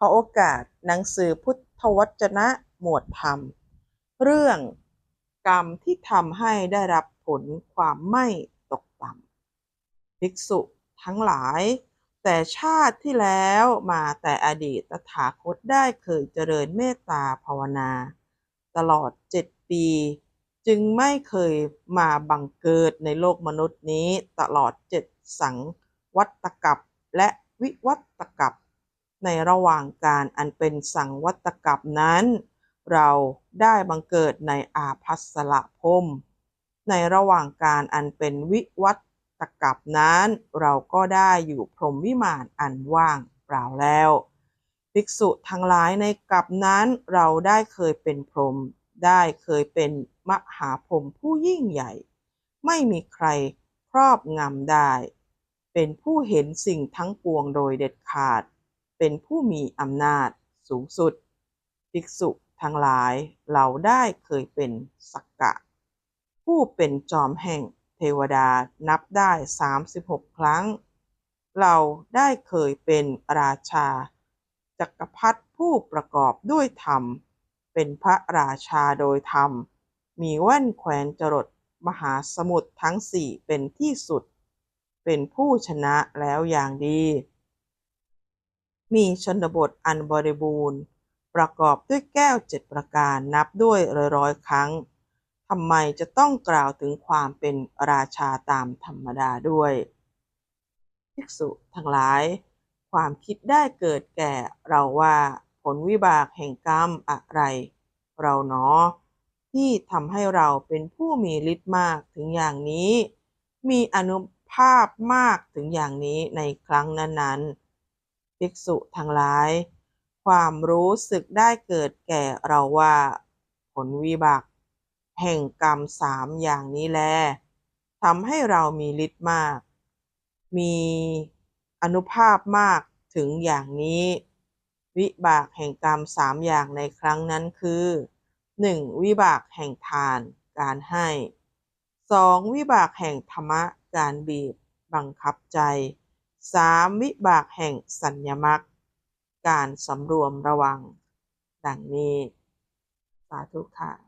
ขอโอกาสหนังสือพุทธวจนะหมวดธรรม เรื่องกรรมที่ทำให้ได้รับผลความไม่ตกต่ำภิกษุทั้งหลาย แต่ชาติที่แล้วมาแต่อดีตตถาคตได้เคยเจริญเมตตาภาวนา ตลอดเจ็ดปี จึงไม่เคยมาบังเกิดในโลกมนุษย์นี้ตลอดเจ็ดสังวัตกับและวิวัตกับ ในระหว่างการอันเป็นสังวัตกับนั้น เราได้บังเกิดในอาภัสละพรมในระหว่างการอันเป็นวิวัตกับนั้น เราก็ได้อยู่พรหมวิมานอันว่างเปล่าแล้วภิกษุทั้งหลายในกับนั้นเราได้เคยเป็นพรหมได้เคยเป็นมหาพรหมผู้ยิ่งใหญ่ ไม่มีใครครอบงำได้ เป็นผู้เห็นสิ่งทั้งปวงโดยเด็ดขาด เป็นผู้มีอำนาจสูงสุด ภิกษุทั้งหลายเราได้เคยเป็นสักกะ ผู้เป็นจอมแห่งเทวดานับได้ 36 ครั้ง เราได้เคยเป็นราชา จักรพรรดิผู้ประกอบด้วยธรรม เป็นพระราชาโดยธรรม มีแว่นแขวนจรดมหาสมุทรทั้งสี่เป็นที่สุด เป็นผู้ชนะแล้วอย่างดี มีชนบทอันบริบูรณ์ ประกอบด้วยแก้วเจ็ดประการนับด้วยร้อยร้อยครั้งทำไมจะต้องกล่าวถึงความเป็นราชาตามธรรมดาด้วยภิกษุทั้งหลาย ความคิดได้เกิดแก่เราว่าผลวิบากแห่งกรรมอะไร เราเนาะที่ทำให้เราเป็นผู้มีฤทธิ์มากถึงอย่างนี้ มีอนุภาพมากถึงอย่างนี้ในครั้งนั้นๆ ภิกษุทั้งหลาย ความรู้สึกได้เกิดแก่เราว่า ผลวิบากแห่งกรรมสามอย่างนี้แลทำให้เรามีฤทธิ์มาก มีอนุภาพมากถึงอย่างนี้ วิบากแห่งกรรมสามอย่างในครั้งนั้นคือ 1. วิบากแห่งทาน การให้ 2. วิบากแห่งธรรมะ การบีบ บังคับใจ สามวิบากแห่งสัญญมักการสำรวมระวัง ดังนี้ สาธุค่ะ